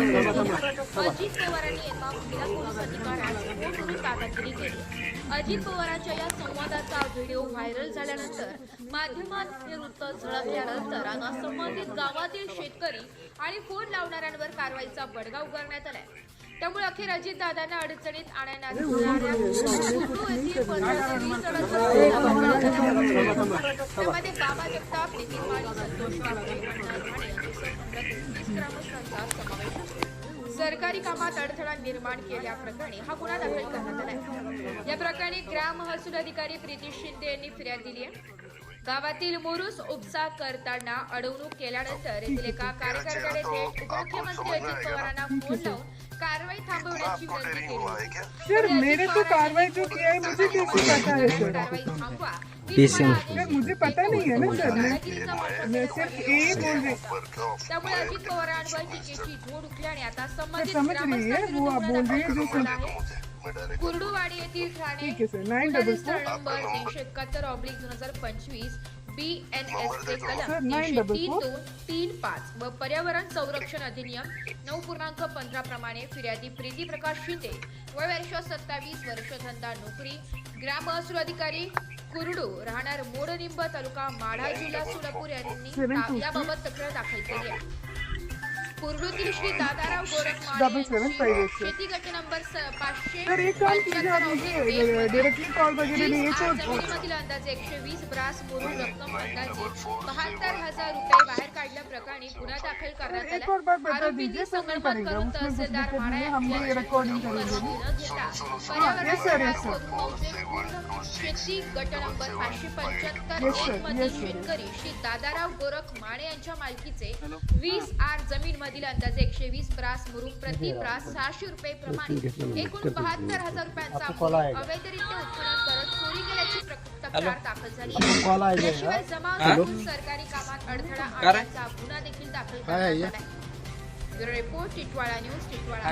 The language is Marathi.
अजित पवारांनी एका महिला पोलीस अधिकाऱ्यास फोन करून दादागिरी केली. अजित पवारांच्या या संवादाचा व्हिडिओ व्हायरल झाल्यानंतर माध्यमात हे वृत्त झळकल्यानंतर आता संबंधित गावातील शेतकरी आणि फोन लावणाऱ्यांवर कारवाईचा बडगा उगारण्यात आलाय. त्यामुळे अखेर अजित दादांना अडचणीत आणण्यात कुटू येथील त्यामध्ये बाबा जगताप नितीन माळी संतोष ग्रामस्थांचा समावेश. सरकारी कामात अडथळा निर्माण केल्याप्रकरणी हा गुन्हा दाखल करण्यात आलाय या प्रकरणी ग्राम महसूल अधिकारी प्रीती शिंदे यांनी फिर्याद दिली आहे. गावातील मुरुस उपसा करताना अडवणूक केल्यानंतर येथील एका कार्यकर्त्याने थेट उपमुख्यमंत्री अजित पवारांना फोन लावून कारवाई थांबवण्याची विनंती केली. होती. सर मेरे तो कार्रवाई जो किया है मुझे कैसे पता है सर? कारवाई थांबवा. पीसीएम. सर मुझे पता नहीं है ना सर। मैं सिर्फ यही बोल रही त्यामुळे अजित पवारांवर टीकेची झोड उठल्याने आता संबंधित समझ रही है वो आप बोल रही है जो कुर्डुवाडी येथील ठाणे नाईन डबल नंबर तीनशे एकाहत्तर ऑब्लिक दोन हजार पंचवीस बी एन एस चे कलम तीनशे तीन. दोन तीन पाच व पर्यावरण संरक्षण अधिनियम नऊ पूर्णांक पंधरा प्रमाणे फिर्यादी प्रीती प्रकाश शिंदे वय वर्ष सत्तावीस वर्ष धंदा नोकरी ग्राम महसूल अधिकारी कुरडू राहणार मोडनिंब तालुका माढा जिल्हा सोलापूर यांनी याबाबत तक्रार दाखल केली आहे. श्री दादाराव. शेती गट नंबर स- पाचशे तो. जमिनीमधील अंदाजे एकशे वीस ब्रास मोरून रक्कम अंदाजे बहात्तर हजार रुपये बाहेर प्रकरणी गुन्हा दाखल करण्यात एक और बात आला बता दीजिए आरोपींनी तो मैं संगनमत करेगा करून तहसीलदार माडा है पर्यावरण शेती गट नंबर पाचशे पंच्याहत्तर एक मधील. शेतकरी श्री दादाराव गोरख माने यांच्या मालकीचे वीस आर जमीन मधील अंदाजे एकशे वीस ब्रास मुरुम प्रति ब्रास सहाशे रुपये प्रमाणे एकूण बहात्तर हजार रुपयांचा अवैधरित्या उत्खनन प्रक- तक्रार दाखल झाली. आहे. याशिवाय जमा करून सरकारी कामात अडथळा आणण्याचा गुन्हा देखील दाखल करण्यात आलाय bureau report Titwala news Titwala